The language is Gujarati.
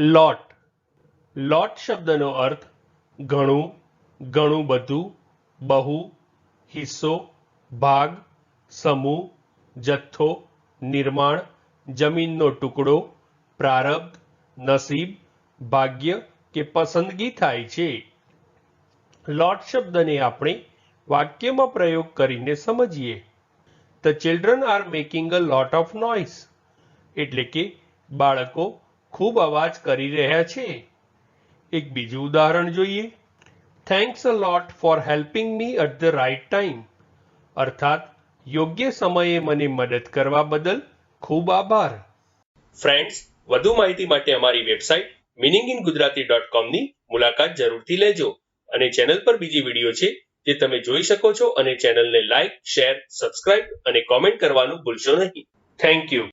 લોટ. લોટ શબ્દનો અર્થ ઘણું ઘણું બધું, બહુ, હિસ્સો, ભાગ, સમૂહ, જથ્થો, નિર્માણ, જમીનનો ટુકડો, પ્રારબ્ધ, નસીબ, ભાગ્ય કે પસંદગી થાય છે. લોટ શબ્દને આપણે વાક્યમાં પ્રયોગ કરીને સમજીએ. The children are making a lot of noise એટલે કે બાળકો ખૂબ અવાજ કરી રહ્યા છે. એક બીજું ઉદાહરણ જોઈએ. Thanks a lot for helping me at the right time અર્થાત, યોગ્ય સમયે મને મદદ કરવા બદલ ખૂબ આભાર. ફ્રેન્ડ્સ વધુ માહિતી માટે અમારી website meaning in Gujarati dot કોમની મુલાકાત જરૂરથી લેજો અને ચેનલ પર બીજી વીડિયો છે જે તમે જોઈ શકો છો અને ચેનલને લાઇક, શેર, સબસ્ક્રાઇબ અને કોમેન્ટ કરવાનું ભૂલશો નહીં. Thank you